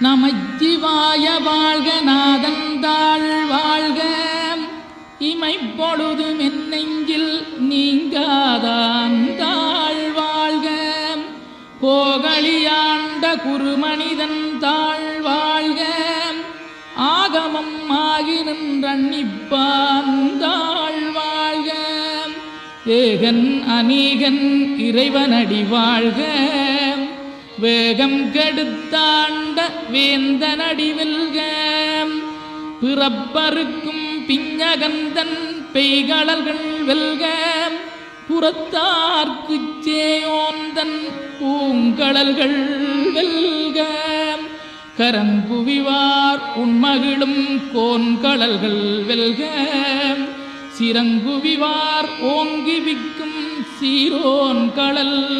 நமச்சிவாய வாழ்க நாதந்தாள் வாழ்க. இமைப்பொழுதும் என் நெஞ்சில் நீங்காதான் தாழ் வாழ்க. கோகலியாண்ட குருமனிதன் தாழ் வாழ்க. ஆகமம் ஆகி நின்றன்னிப்பான் தாழ் வாழ்க. ஏகன் அநீகன் இறைவனடி வாழ்க. வேகம் கெடுத்தான் வேந்தனடி வெல்க பிறப்பருக்கும் பிஞ்சகந்தன் பெய்களர்கள் வெல்க. புறத்தார்க்கு சேயோந்தன் பூங்கடல்கள் வெல்க. கரங்குவிவார் உண்மகிழும் கோன்கடல்கள் வெல்க. சிறங்குவிவார் ஓங்கி விக்கும் சீரோன் கடல்